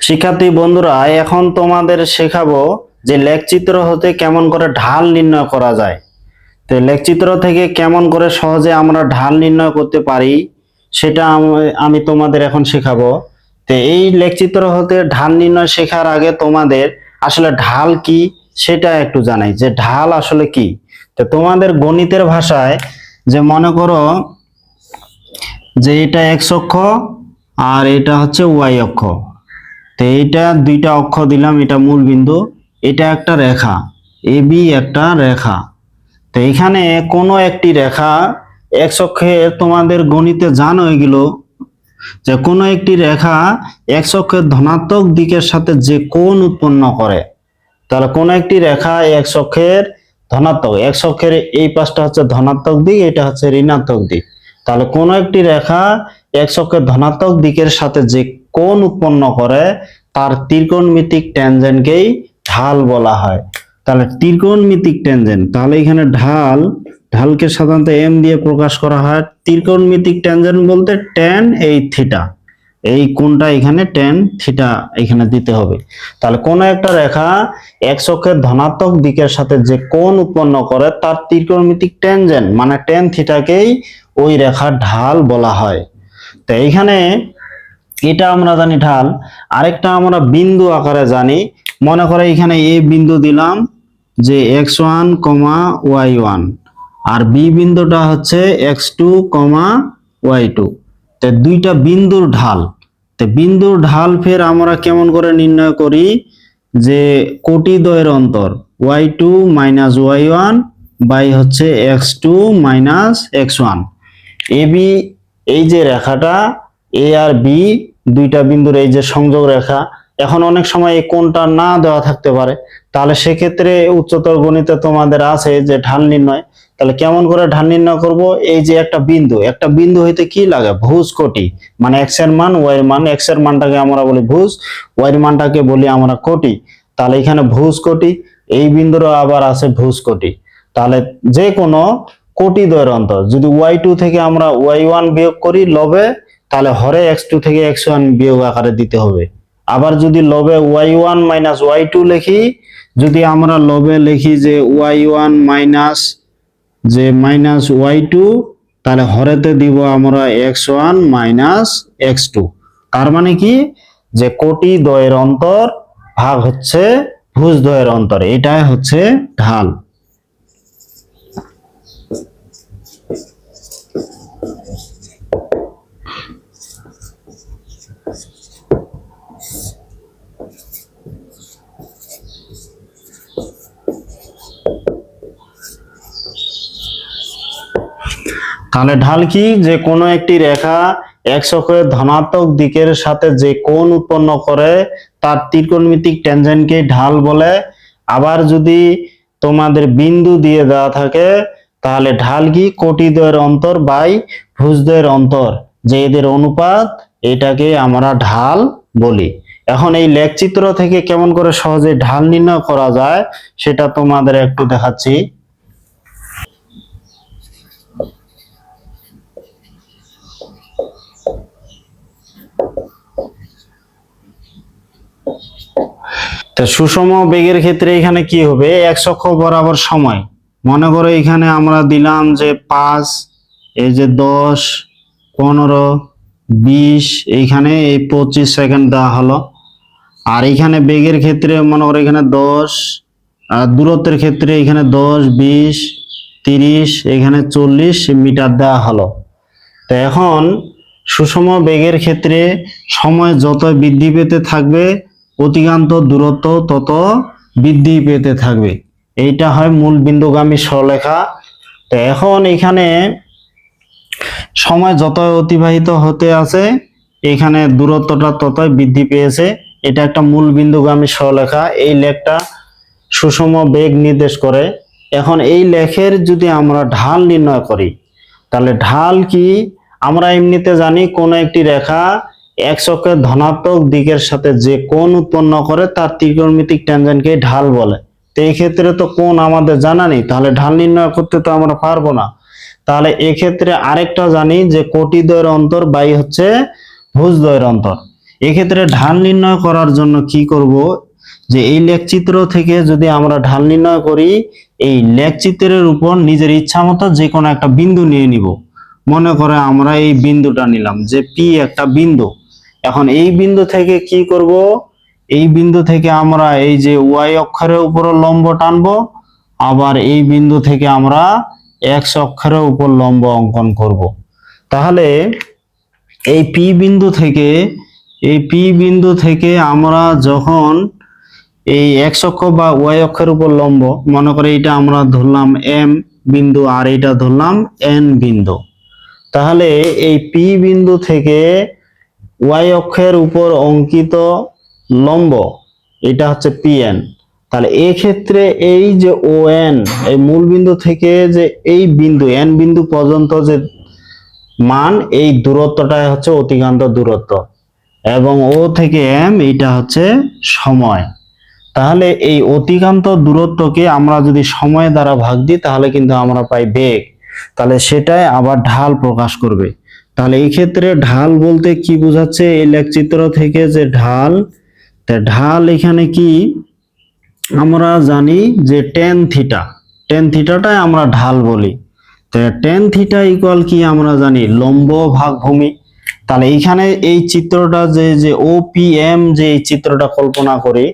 শিক্ষার্থী বন্ধুরা, এখন তোমাদের শেখাবো যে লেখচিত্র হতে কেমন করে ঢাল নির্ণয় করা যায়। তো লেখচিত্র থেকে কেমন করে সহজে আমরা ঢাল নির্ণয় করতে পারি, সেটা আম- তোমাদের এখন শেখাবো। তো এই লেখচিত্র হতে ঢাল নির্ণয় শেখার আগে তোমাদের আসলে ঢাল কি, সেটা একটু জানাই যে ঢাল আসলে কি। তো তোমাদের গণিতের ভাষায় যে মনে করো যে এটা এক্স অক্ষ আর এটা হচ্ছে ওয়াই অক্ষ। তো এইটা দুইটা অক্ষ দিলাম, এটা মূল বিন্দু, এটা একটা রেখা, এ, বি, একটা রেখা। তো এখানে কোনো একটি রেখা এক অক্ষে তোমাদের গণিতে জানো এগুলো, যে কোনো একটি রেখা এক অক্ষের ধনাত্মক দিকের সাথে যে কোণ উৎপন্ন করে, তাহলে কোনো একটি রেখা এক অক্ষের ধনাত্মক, এক অক্ষের এই পাশটা হচ্ছে ধনাত্মক দিক, এটা হচ্ছে ঋণাত্মক দিক। তাহলে কোনো একটি রেখা এক অক্ষের ধনাত্মক দিকের সাথে যে কোণ উৎপন্ন করে? তার ত্রিকোণমিতিক ট্যানজেন্টকেই ঢাল বলা হয়। তাহলে ত্রিকোণমিতিক ট্যানজেন্ট, তাহলে এখানে ঢাল, ঢালকে সাধারণত এম দিয়ে প্রকাশ করা হয়। ত্রিকোণমিতিক ট্যানজেন্ট বলতে ট্যান এই থিটা এই কোণটা এখানে ট্যান থিটা এখানে দিতে হবে। তাহলে কোন একটা রেখা এক অক্ষের ধনাত্মক দিকের সাথে যে কোণ উৎপন্ন করে, তার ত্রিকোণমিতিক ট্যানজেন্ট মানে ট্যান থিটাকেই ওই রেখার ঢাল বলা হয়। তো এইখানে এটা আমরা জানি ঢাল। আরেকটা আমরা বিন্দু আকারে জানি। মনে করে এখানে এ বিন্দু দিলাম যে x one comma y one. আর বি বিন্দুটা হচ্ছে x two comma y two. তো দুইটা বিন্দুর ঢাল। তো বিন্দুর ঢাল ফের আমরা কেমন করে নির্ণয় করি? যে কোটি দ্বয়ের অন্তর y two minus y one by হচ্ছে x two minus x one. A B, এই যে রেখাটা এ আর বি দুইটা বিন্দুর এই যে সংযোগ রেখা, এখন অনেক সময় এই কোণটা না দেওয়া থাকতে পারে। তাহলে সেক্ষেত্রে উচ্চতর গণিতে তোমাদের আছে যে ঢাল নির্ণয়। তাহলে কেমন করে ঢাল নির্ণয় করব? এই যে একটা বিন্দু একটা বিন্দু হইতে কি লাগে? ভুজ কোটি। মানে এক্সের মান ওয়াই এর মান এক্সের মানটাকে আমরা বলি ভুজ ওয়াই এর মানটাকে বলি আমরা কোটি। তাহলে এখানে ভুজ কোটি, এই বিন্দুরও আবার আছে ভুজ কোটি। তাহলে যে কোনো কোটি দ্বয়ের অন্তর। যদি ওয়াই টু থেকে আমরা ওয়াই ওয়ান বিয়োগ করি, লবে তাহলে হরে এক্স টু থেকে এক্স ওয়ান বিয়োগ আকারে দিতে হবে। আবার যদি লবে y one minus y two লিখি, যদি আমরা লবে লিখি যে ওয়াই ওয়ান মাইনাস যে মাইনাস ওয়াই টু, তাহলে হরেতে দিব আমরা x one minus x two. তার মানে কি? যে কোটি দ্বয়ের অন্তর ভাগ হচ্ছে ভুজ দ্বয়ের অন্তর। এটাই হচ্ছে ঢাল। তাহলে ঢাল কি? যে কোনো একটি রেখা এক অক্ষের ধনাত্মক দিকের সাথে যে কোণ উৎপন্ন করে, তার ত্রিকোণমিতিক ট্যানজেন্টকে ঢাল বলে। আবার যদি তোমাদের বিন্দু দিয়ে দেওয়া থাকে, তাহলে ঢাল কি? কোটিদ্বয়ের অন্তর বাই ভুজদ্বয়ের অন্তর। যে এদের অনুপাত, এটাকে আমরা ঢাল বলি। এখন এই লেখচিত্র থেকে কেমন করে সহজে ঢাল নির্ণয় করা যায়, সেটা তোমাদের একটু দেখাচ্ছি। তো সুষম বেগের ক্ষেত্রে এখানে কি হবে? এক অক্ষ বরাবর সময়। মনে করো এখানে আমরা দিলাম যে পাঁচ, এই যে দশ, পনেরো, বিশ এইখানে এই পঁচিশ সেকেন্ড দেওয়া হলো। আর এখানে বেগের ক্ষেত্রে মনে করো এখানে দশ, আর দূরত্বের ক্ষেত্রে এখানে দশ, বিশ, তিরিশ, এখানে চল্লিশ মিটার দেওয়া হলো। তো এখন সুষম বেগের ক্ষেত্রে সময় যত বৃদ্ধি পেতে থাকবে অতিকান্ত দূরত্ব তত বৃদ্ধি পেতে থাকবে। এইটা হয় মূল বিন্দুগামী সরলেখা তো এখন এখানে সময় যত অতিবাহিত হতে আছে, এখানে দূরত্বটা ততই বৃদ্ধি পেয়েছে। এটা একটা মূল বিন্দুগামী সরলেখা এই লেখটা সুষম বেগ নির্দেশ করে। এখন এই লেখের যদি আমরা ঢাল নির্ণয় করি, তাহলে ঢাল কি? আমরা এমনিতে জানি কোন একটি রেখা এক ধনাত্মক দিকের সাথে যে কোণ উৎপন্ন করে, তার ত্রিকোণমিতিক ট্যানজেন্টকে ঢাল বলে। তো এই ক্ষেত্রে তো কোণ আমাদের জানা নেই, তাহলে ঢাল নির্ণয় করতে তো আমরা পারব না। তাহলে এক্ষেত্রে আরেকটা জানি যে কোটি দ্বয়ের অন্তর বাই হচ্ছে ভুজ দ্বয়ের অন্তর। এক্ষেত্রে ঢাল নির্ণয় করার জন্য কি করব? যে এই লেখচিত্র থেকে যদি আমরা ঢাল নির্ণয় করি, এই লেখচিত্রের উপর নিজের ইচ্ছা মতো যে কোনো একটা বিন্দু নিয়ে নিব। মনে করে আমরা এই বিন্দুটা নিলাম, যে পি একটা বিন্দু। এখন এই বিন্দু থেকে কি করব? এই বিন্দু থেকে আমরা এই যে ওয়াই অক্ষরের উপর লম্ব টানবো, আবার এই বিন্দু থেকে আমরা এক্স অক্ষরের উপর লম্ব অঙ্কন করব। তাহলে এই পি বিন্দু থেকে, এই পি বিন্দু থেকে আমরা যখন এই এক্স অক্ষ বা ওয়াই অক্ষের উপর লম্ব, মনে করে এটা আমরা ধরলাম এম বিন্দু আর এটা ধরলাম এন বিন্দু। তাহলে এই পি বিন্দু থেকে ওয়াই অক্ষের উপর অঙ্কিত লম্ব, এটা হচ্ছে পিএন তাহলে ক্ষেত্রে এই যে ও এন এই মূল বিন্দু থেকে যে এই বিন্দু এন বিন্দু পর্যন্ত যে মান, এই দূরত্বটাই হচ্ছে অতিক্রান্ত দূরত্ব। এবং ও থেকে এম এটা হচ্ছে সময়। তাহলে এই অতিক্রান্ত দূরত্বকে আমরা যদি সময় দ্বারা ভাগ দিই, তাহলে কিন্তু আমরা পাই বেগ। তাহলে সেটাই আবার ঢাল প্রকাশ করবে। তাহলে এই ক্ষেত্রে ঢাল বলতে কি বোঝাচ্ছে? এই লেখচিত্র থেকে যে ঢাল, তা ঢাল এখানে কি? আমরা জানি যে টেন থিটা টেন থিটাটাই আমরা ঢাল বলি। তো টেন থিটা ইকুয়াল কি আমরা জানি? লম্ব ভাগ ভূমি তাহলে এইখানে এই চিত্রটা যে যে ও এম যে এই চিত্রটা কল্পনা করি,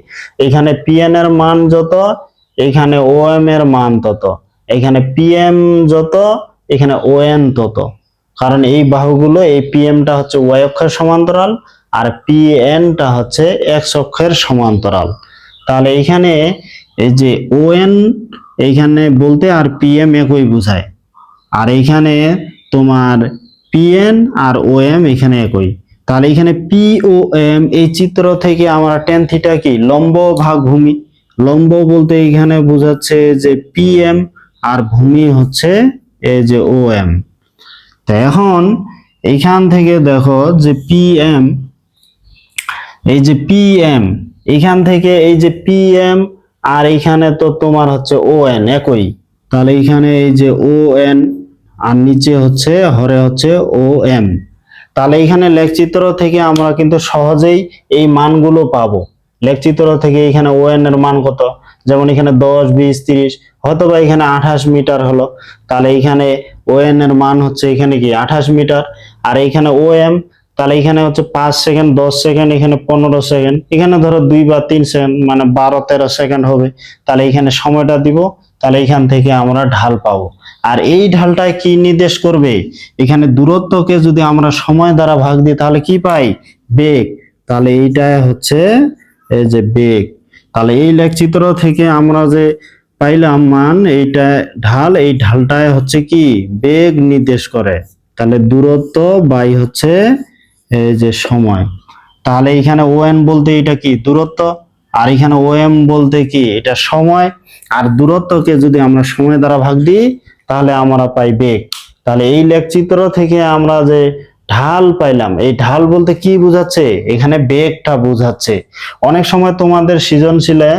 এখানে পিএন এর মান যত, এখানে ও এর মান তত। এখানে পিএম যত, এখানে ও এন তত। কারণ এই বাহুগুলো এই পিএমটা হচ্ছে ওয়াই অক্ষের সমান্তরাল আর পিএনটা হচ্ছে এক্স অক্ষের সমান্তরাল। তাহলে এখানে এই যে ও এন এইখানে বলতে আর পিএম একই বোঝায়। আর এইখানে তোমার পিএন আর ও এম এখানে একই। তাহলে এখানে পি ও এম এই চিত্র থেকে আমরা টেন থিটা কি? লম্ব ভাগ ভূমি। লম্ব বলতে এখানে বোঝাচ্ছে যে পিএম আর ভূমি হচ্ছে এই যে ও এম তো এখন এইখান থেকে দেখো যে পিএম এই যে পিএম এখান থেকে এই যে পিএম আর এইখানে তো তোমার হচ্ছে ও এন একই। তাহলে এখানে এই যে ও এন আর নিচে হচ্ছে, হরে হচ্ছে ও এম তাহলে এখানে লেখচিত্র থেকে আমরা কিন্তু সহজেই এই মানগুলো পাবো। লেখচিত্র থেকে এখানে ও এন এর মান কত? যেমন এখানে দশ, বিশ, তিরিশ হয়তো বা এখানে আঠাশ মিটার হলো। তাহলে এখানে ও এন এর মান হচ্ছে এখানে কি? আঠাশ মিটার। আর এখানে ও এম তাহলে এখানে হচ্ছে পাঁচ সেকেন্ড, দশ সেকেন্ড, এখানে পনেরো সেকেন্ড। এখানে ধরো দুই বা তিন সেকেন্ড মানে বারো, তেরো সেকেন্ড হবে। তাহলে এখানে সময়টা দিব, তাহলে এখান থেকে আমরা ঢাল পাবো। আর এই ঢালটায় কি নির্দেশ করবে? এখানে দূরত্বকে যদি আমরা সময় দ্বারা ভাগ দিই, তাহলে কি পাই? বেগ। তাহলে এইটাই হচ্ছে, এই যে বেগ। তাহলে এই লেখচিত্র থেকে আমরা যে পাইলাম মান, এইটা ঢাল, এই ঢালটায় হচ্ছে কি? বেগ নির্দেশ করে। তাহলে দূরত্ব বাই হচ্ছে এই যে সময়। তাহলে এখানে ও এন বলতে এটা কি? দূরত্ব। আর এখানে ও এম বলতে কি? এটা সময়। আর দূরত্বকে যদি আমরা সময় দ্বারা ভাগ দিই, তাহলে আমরা পাই বেগ। তাহলে এই লেখচিত্র থেকে আমরা যে ঢাল পাইলাম। এই ঢাল বলতে কি বোঝাচ্ছে? এখানে বেগটা বোঝাচ্ছে। অনেক সময় তোমাদের সৃজনশীলে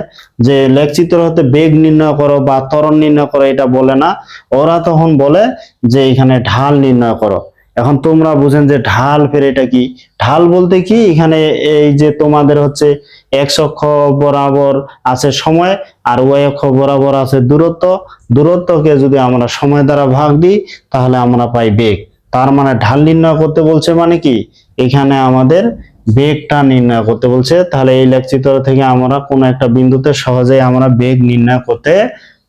যে লেখচিত্র হতে বেগ নির্ণয় করো বা ত্বরণ নির্ণয় করো, এটা বলে না। ওরা তখন বলে যে এখানে ঢাল নির্ণয় করো। এখন তোমরা বুঝেন যে ঢাল ফের এটা কি? ঢাল বলতে কি? এখানে এই যে তোমাদের হচ্ছে এক্স অক্ষ বরাবর আছে সময় আর ওয়াই অক্ষ বরাবর আছে দূরত্ব। দূরত্বকে যদি আমরা সময় দ্বারা ভাগ দিই, তাহলে আমরা পাই বেগ। তার মানে ঢাল নির্ণয় করতে বলছে মানে কি? এখানে আমাদের বেগটা নির্ণয় করতে বলছে। তাহলে এই লেখচিত্র থেকে আমরা কোন একটা বিন্দুতে সহজেই আমরা বেগ নির্ণয় করতে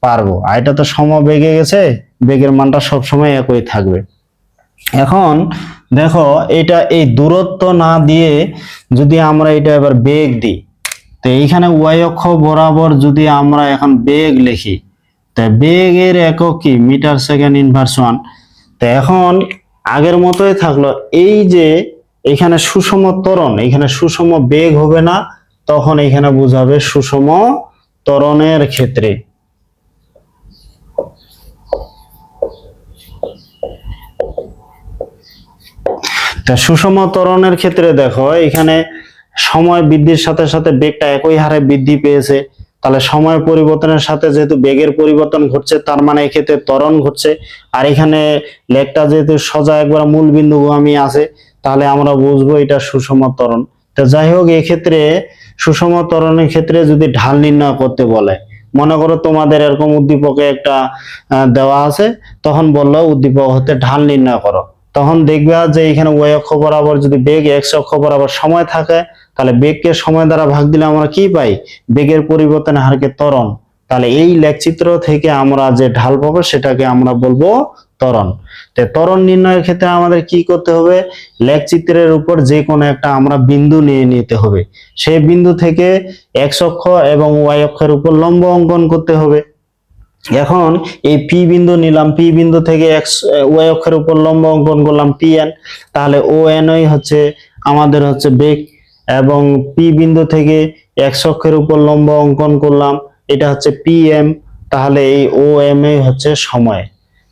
পারব। আর এটা তো সম বেগে গেছে, বেগের মানটা সবসময় একই থাকবে। এখন দেখো, এটা এই দূরত্ব না দিয়ে যদি আমরা এটা এবার বেগ দিই, তো এইখানে ওয়াই অক্ষ বরাবর যদি আমরা এখন বেগ লিখি, তা বেগের একক কি? Metre second inverse one. তো এখন আগের মতোই থাকল। এই যে এখানে সুষম ত্বরণ, এখানে সুষম বেগ হবে না, তখন এখানে বোঝাবে সুষম ত্বরণের ক্ষেত্রে। তা সুষম ত্বরণের ক্ষেত্রে দেখো, এখানে সময় বৃদ্ধির সাথে সাথে বেগটা একই হারে বৃদ্ধি পেয়েছে। তাহলে সময় পরিবর্তনের সাথে যেহেতু বেগের পরিবর্তন ঘটছে, তার মানে এক্ষেত্রে ত্বরণ ঘটছে। আর এখানে লেগটা যেহেতু সোজা একবার মূল বিন্দু আমি আছে, তাহলে আমরা বুঝব এটা সুষম ত্বরণ। তো যাই হোক, এক্ষেত্রে সুষম ত্বরণের ক্ষেত্রে যদি ঢাল নির্ণয় করতে বলে, মনে করো তোমাদের এরকম উদ্দীপকে একটা দেওয়া আছে, তখন বলল উদ্দীপক হতে ঢাল নির্ণয় করো। তখন দেখবে যে এখানে ওয়াই অক্ষ বরাবর যদি বেগ এক্স অক্ষ বরাবর সময় থাকে তাহলে বেগকে সময় দ্বারা ভাগ দিলে আমরা কি পাই? বেগের পরিবর্তনের হারকে ত্বরণ। তাহলে এই লেখচিত্র থেকে আমরা যে ঢাল পাবো, সেটাকে আমরা বলব ত্বরণ। তো ত্বরণ নির্ণয়ের ক্ষেত্রে আমাদের কি করতে হবে? লেখচিত্রের উপর যে কোনো একটা আমরা বিন্দু নিয়ে নিতে হবে। সেই বিন্দু থেকে এক্স অক্ষ এবং ওয়াই অক্ষের উপর লম্ব অঙ্কন করতে হবে। এখন এই পি বিন্দু নিলাম, পি বিন্দু থেকে এক্স, ওয়াই অক্ষের উপর লম্ব অঙ্কন করলাম, পি এন। তাহলে ও এন হচ্ছে, আমাদের হচ্ছে বেগ এবং পি বিন্দু থেকে এক্স অক্ষের উপর লম্ব অঙ্কন করলাম, এটা হচ্ছে পি এম তাহলে এই ও এম এ হচ্ছে সময়।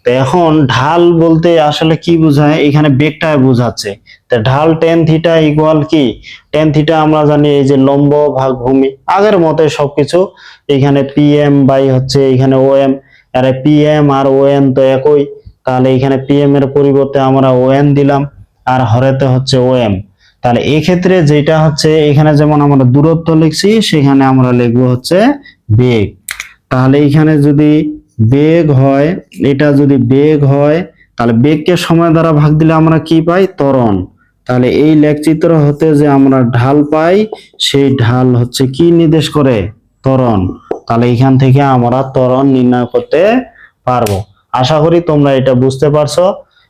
তো এখন ঢাল বলতে আসলে কি বোঝায়? এখানে বেগটা বোঝাচ্ছে। তো ঢাল টেন থিটা ইকুয়াল কি? টেন থিটা আমরা জানি এই যে লম্ব ভাগ ভূমি আগের মতে সবকিছু। এখানে পি এম বাই হচ্ছে এখানে ও এম আরে পি এম আর ও এন তো একই। তাহলে এখানে পি এম এর পরিবর্তে আমরা ও এন দিলাম, আর হরেতে হচ্ছে ও এম তাহলে ক্ষেত্রে যেটা হচ্ছে, এখানে যেমন আমরা দূরত্ব লিখছি, সেখানে আমরা লিখব হচ্ছে বেগ। তাহলে এখানে যদি বেগ হয়, এটা যদি বেগ হয়, তাহলে বেগকে সময় দ্বারা ভাগ দিলে আমরা কি পাই? ত্বরণ। তাহলে এই লেখচিত্র হতে যে আমরা ঢাল পাই, সেই ঢাল হচ্ছে কি নির্দেশ করে? ত্বরণ। তাহলে এখান থেকে আমরা ত্বরণ নির্ণয় করতে পারব। আশা করি তোমরা এটা বুঝতে পারছ।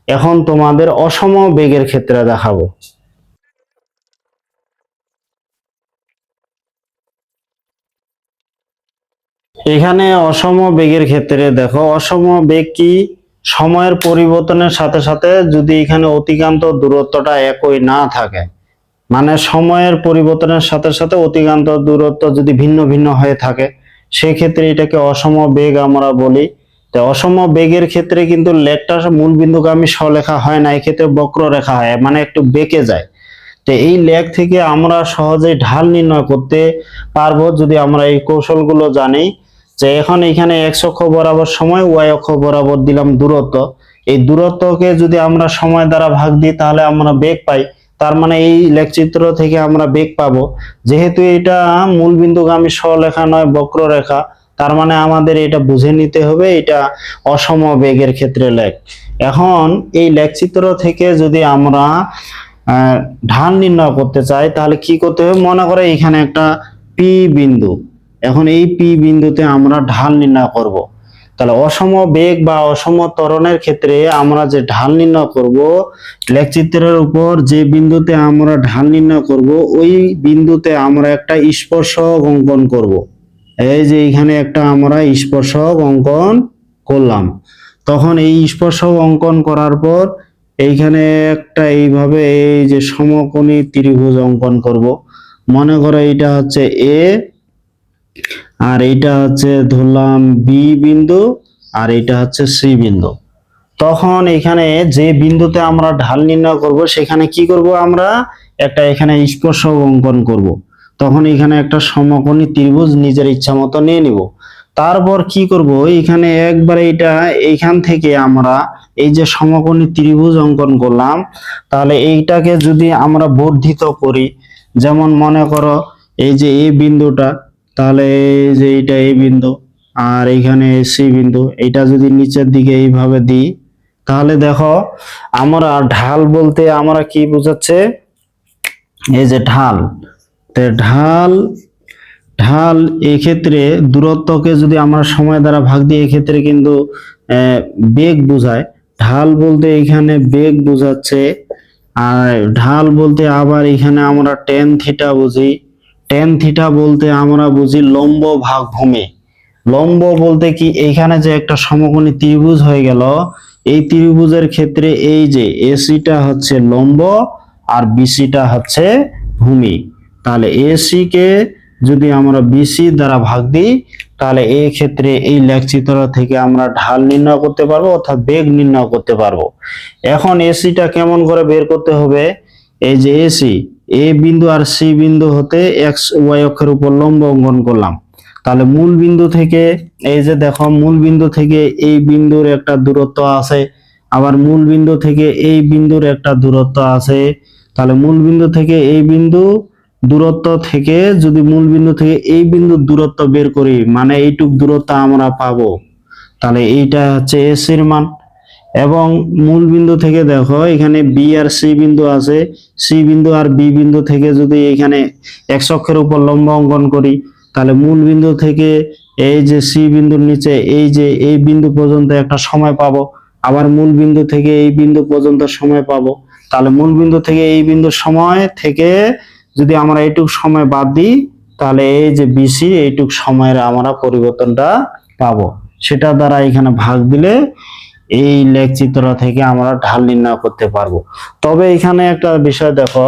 এখন তোমাদের অসম বেগের ক্ষেত্রে দেখাবো। এখানে অসম বেগের ক্ষেত্রে দেখো, অসম বেগ কি? সময়ের পরিবর্তনের সাথে সাথে যদি এখানে অতিক্রান্ত দূরত্বটা একই না থাকে মানে সময়ের পরিবর্তনের সাথে সাথে অতিক্রান্ত দূরত্ব যদি ভিন্ন ভিন্ন হয়ে থাকে সেই ক্ষেত্রে এটাকে অসম বেগ আমরা বলি। তো অসম বেগের ক্ষেত্রে কিন্তু মূল বিন্দুগামী সলেখা হয় না, এক্ষেত্রে বক্ররেখা হয় মানে একটু বেঁকে যায়। তো এই লেখ থেকে আমরা সহজেই ঢাল নির্ণয় করতে পারব যদি আমরা এই কৌশলগুলো জানি। যে এখন এখানে এক্স অক্ষ বরাবর সময়, ওয়াই অক্ষ বরাবর দিলাম দূরত্ব। এই দূরত্বকে যদি আমরা সময় দ্বারা ভাগ দিই, তাহলে আমরা বেগ পাই। তার মানে এই লেখচিত্র থেকে আমরা বেগ পাবো। যেহেতু এটা মূল বিন্দুগামী সরলরেখা নয়, বক্ররেখা, তার মানে আমাদের এটা বুঝে নিতে হবে, এটা অসম বেগের ক্ষেত্রে লেখ। এখন এই লেখচিত্র থেকে যদি আমরা ঢাল নির্ণয় করতে চাই, তাহলে কি করতে হবে? মনে করে এখানে একটা পি বিন্দু এখন এই পি বিন্দুতে আমরা ঢাল নির্ণয় করব। তাহলে অসম বেগ বা অসম ত্বরণের ক্ষেত্রে আমরা যে ঢাল নির্ণয় করব, লেখচিত্রের উপর যে বিন্দুতে আমরা ঢাল নির্ণয় করব, ওই বিন্দুতে আমরা একটা স্পর্শক অঙ্কন করব। এই যে এখানে একটা আমরা স্পর্শক অঙ্কন করলাম। তখন এই স্পর্শক অঙ্কন করার পর এইখানে একটা এইভাবে এই যে সমকোণী ত্রিভুজ অঙ্কন করব। মনে করো এটা হচ্ছে এ আর এইটা হচ্ছে ধরলাম বি বিন্দু, আর এটা হচ্ছে সি বিন্দু। তখন এখানে যে বিন্দুতে আমরা ঢাল নির্ণয় করব, সেখানে কি করব আমরা? একটা এখানে স্পর্শক অঙ্কন করব। তখন এখানে একটা সমকোণী ত্রিভুজ নিজের ইচ্ছা মতো নিয়ে নিব। তারপর কি করব? এখানে একবার এটা এইখান থেকে আমরা এই যে সমকোণী ত্রিভুজ অঙ্কন করলাম, তাহলে এইটাকে যদি আমরা বর্ধিত করি, যেমন মনে করো এই যে এই বিন্দুটা তাহলে যে এইটা এই বিন্দু আর এইখানে সি বিন্দু এটা যদি নিচের দিকে এইভাবে দিই, তাহলে দেখো আমরা ঢাল বলতে আমরা কি বোঝাচ্ছে? এই যে ঢাল। ঢাল ঢাল এক্ষেত্রে দূরত্বকে যদি আমরা সময় দ্বারা ভাগ দিই, এক্ষেত্রে কিন্তু বেগ বোঝায়। ঢাল বলতে এখানে বেগ বোঝাচ্ছে। আর ঢাল বলতে আবার এখানে আমরা টেন থিটা বুঝি। টেন থিটা বলতে আমরা বুঝি লম্ব ভাগ ভূমি লম্ব বলতে কি? এইখানে যে একটা সমকোণী ত্রিভুজ হয়ে গেল, এই ত্রিভুজের ক্ষেত্রে এই যে এসিটা হচ্ছে লম্ব আর বিসিটা হচ্ছে ভূমি। তাহলে এসি কে যদি আমরা বিসি দ্বারা ভাগ দিই, তাহলে এই ক্ষেত্রে এই লেখচিত্র থেকে আমরা ঢাল নির্ণয় করতে পারব অর্থাৎ বেগ নির্ণয় করতে পারব। এখন এসিটা কেমন করে বের করতে হবে? এই যে এসি এ বিন্দু আর সি বিন্দু হতে এক্স ওয়াই অক্ষের উপর লম্ব অঙ্কন করলাম। তাহলে মূল বিন্দু থেকে, এই যে দেখো, মূল বিন্দু থেকে এই বিন্দুর একটা দূরত্ব আছে, আবার মূল বিন্দু থেকে এই বিন্দুর একটা দূরত্ব আছে। তাহলে মূল বিন্দু থেকে এই বিন্দু দূরত্ব থেকে যদি মূল বিন্দু থেকে এই বিন্দুর দূরত্ব বের করি মানে এইটুক দূরত্ব আমরা পাবো। তাহলে এইটা হচ্ছে এস এর মান। এবং মূল বিন্দু থেকে দেখো, এখানে বি আর সি বিন্দু আছে। সি বিন্দু আর বি বিন্দু থেকে যদি এখানে এক অক্ষের উপর লম্ব অঙ্কন করি, তাহলে মূল বিন্দু থেকে এই যে সি বিন্দুর নিচে এই যে এই বিন্দু পর্যন্ত একটা সময় পাবো। আবার মূল বিন্দু থেকে এই বিন্দু পর্যন্ত সময় পাবো। তাহলে মূল বিন্দু থেকে এই বিন্দুর সময় থেকে যদি আমরা এইটুক সময় বাদ দিই, তাহলে এই যে বিসি এইটুক সময়ের আমরা পরিবর্তনটা পাবো। সেটা দ্বারা এখানে ভাগ দিলে এই লেখ চিত্র থেকে আমরা ঢাল নির্ণয় করতে পারব। তবে এখানে একটা বিষয় দেখো,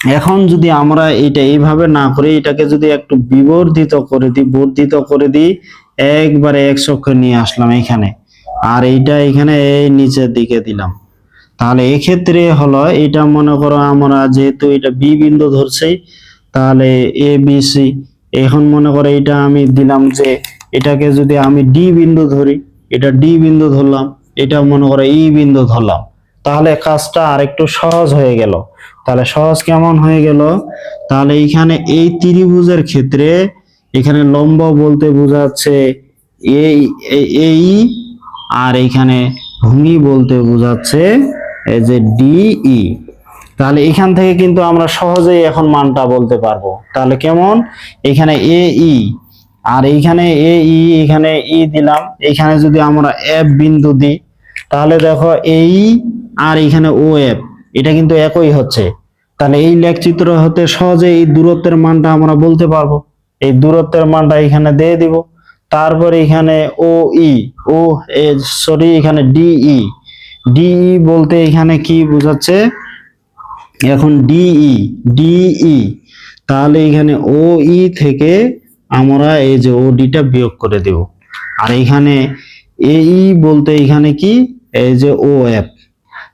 এখন যদি আমরা এটা এইভাবে না করে, এটাকে যদি একটু বিবর্ধিত করে দিই, বর্ধিত করে দিই, একবারে এক চক্ষে নিয়ে আসলাম এখানে। আর এইটা এখানে এই নিচের দিকে দিলাম। তাহলে এক্ষেত্রে হলো, এটা মনে করো আমরা যেহেতু এটা বি বিন্দু ধরছি, তাহলে এ, বি, সি, এখন মনে করো এটা আমি দিলাম যে, এটাকে যদি আমি ডি বিন্দু ধরি এটা ডি বিন্দু ধরলাম, এটা মনে করো ই বিন্দু ধরলাম। তাহলে কাজটা আর একটু সহজ হয়ে গেল। তাহলে সহজ কেমন হয়ে গেল? তাহলে এইখানে এই ত্রিভুজের ক্ষেত্রে এখানে লম্ব বলতে বোঝাচ্ছে এই এই- আর এইখানে ভূমি বলতে বোঝাচ্ছে এই যে ডিই তাহলে এখান থেকে কিন্তু আমরা সহজেই এখন মানটা বলতে পারব। তাহলে কেমন? এখানে এ, ই আর এইখানে এ, ই, এখানে ই দিলাম। এখানে যদি আমরা এফ বিন্দু দিই, তাহলে দেখো এই আর এখানে ও এফ এটা কিন্তু একই হচ্ছে। তাহলে এই লেখচিত্র হতে সহজে এই দূরত্বের মানটা আমরা বলতে পারব। এই দূরত্বের মানটা এখানে দিয়ে দিব। তারপর এখানে O E O A sorry এখানে ডিই ডিই বলতে এখানে কি বোঝাচ্ছে? এখন ডিই ডিই তাহলে এখানে ও ই থেকে আমরা এই যে ও ডিটা বিয়োগ করে দেব। আর এখানে এই বলতে এখানে কি? এই যে ও এফ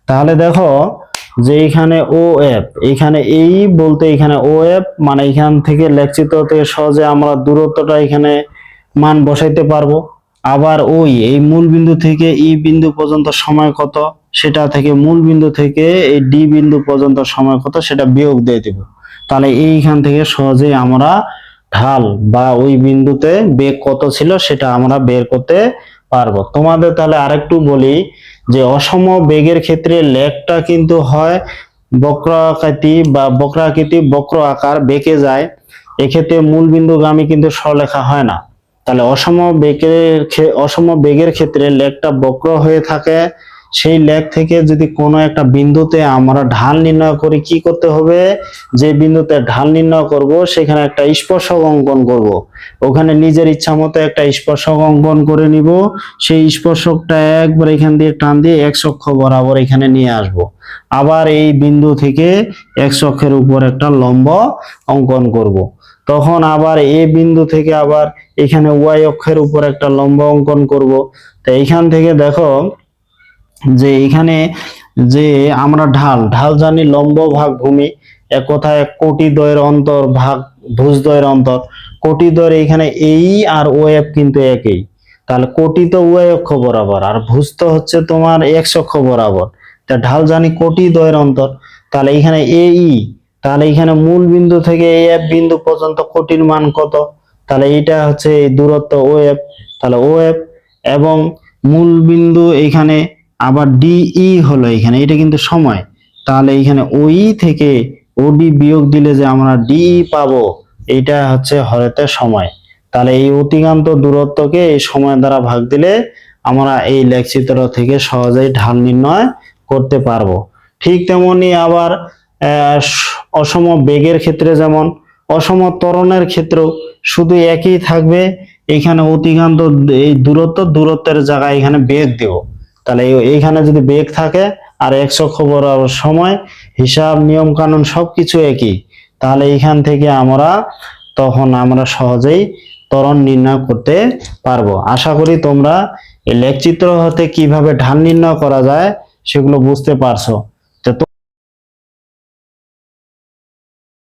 তাহলে দেখো যে এখানে ও এফ এখানে এই বলতে এখানে ও এফ মানে এখান থেকে লেখচিত্র থেকে সহজে আমরা দূরত্বটা এখানে মান বসাইতে পারব। আবার ওই, এই মূল বিন্দু থেকে ই বিন্দু পর্যন্ত সময় কত? সেটা থেকে মূল বিন্দু থেকে এই ডি বিন্দু পর্যন্ত সময় কত? সেটা বিয়োগ দিয়ে দেব। তাহলে এইখান থেকে সহজেই আমরা ঢাল বা ওই বিন্দুতে বেগ কত ছিল সেটা আমরা বের করতে পারব। তোমাদের তাহলে আরেকটু বলি যে অসম বেগের ক্ষেত্রে লেগটা কিন্তু হয় বক্রাকৃতি বা বক্রাকৃতি বক্র আকার বেঁকে যায়। এক্ষেত্রে মূল বিন্দুগামী কিন্তু সরলেখা হয় না। তাহলে অসম বেগের অসম বেগের ক্ষেত্রে লেগটা বক্র হয়ে থাকে সেই লেগ থেকে যদি কোনো একটা বিন্দুতে আমরা ঢাল নির্ণয় করি, কি করতে হবে? যে বিন্দুতে ঢাল নির্ণয় করব, সেখানে একটা স্পর্শক অঙ্কন করব। ওখানে নিজের ইচ্ছা মতো একটা স্পর্শক অঙ্কন করে নিব। সেই স্পর্শকটা একবার এখান দিয়ে টান দিয়ে এক অক্ষ বরাবর এখানে নিয়ে আসব। আবার এই বিন্দু থেকে এক অক্ষের উপর একটা লম্ব অঙ্কন করব। তখন আবার এ বিন্দু থেকে আবার এখানে ওয়াই অক্ষের উপর একটা লম্ব অঙ্কন করব। তো এইখান থেকে দেখো যে এখানে যে আমরা ঢাল ঢাল জানি লম্ব ভাগ ভূমি, এক কথায় এক কোটি দ্বয়ের অন্তর ভাগ ভুজ দ্বয়ের অন্তর। কোটি দ্বয়ের এখানে এই আর ও এফ কিন্তু একই। তাহলে কোটি তো ওয়াই অক্ষ বরাবর, আর ভুজ তো হচ্ছে তোমার এক্স অক্ষ বরাবর। তা ঢাল জানি কোটি দ্বয়ের অন্তর, তাহলে এখানে এ ই, তাহলে এখানে মূল বিন্দু থেকে এই এফ বিন্দু পর্যন্ত কোটির মান কত? তাহলে এইটা হচ্ছে এই দূরত্ব ও এফ, তাহলে ও এফ এবং মূল বিন্দু এখানে আবার ডিই হলো এখানে, এটা কিন্তু সময়। তাহলে এখানে ওই থেকে ওডি বিয়োগ দিলে যে আমরা ডিই পাবো, এটা হচ্ছে হরেতে সময়। তাহলে এই অতিকান্ত দূরত্বকে এই সময় দ্বারা ভাগ দিলে আমরা এই লেখচিত্র থেকে সহজেই ঢাল নির্ণয় করতে পারব। ঠিক তেমনি আবার অসম বেগের ক্ষেত্রে যেমন, অসম ত্বরণের ক্ষেত্রেও শুধু একই থাকবে। এখানে অতিকান্ত এই দূরত্ব দূরত্বের জায়গায় এখানে বেগ দেব। তাহলে এই- এইখানে যদি বেগ থাকে আর একশো খবর আর সময়, হিসাব নিয়ম কানুন সবকিছু একই, তাহলে এইখান থেকে আমরা তখন আমরা সহজেই ত্বরণ নির্ণয় করতে পারব। আশা করি তোমরা এই লেখচিত্র হতে কীভাবে ঢাল নির্ণয় করা যায় সেগুলো বুঝতে পারছ।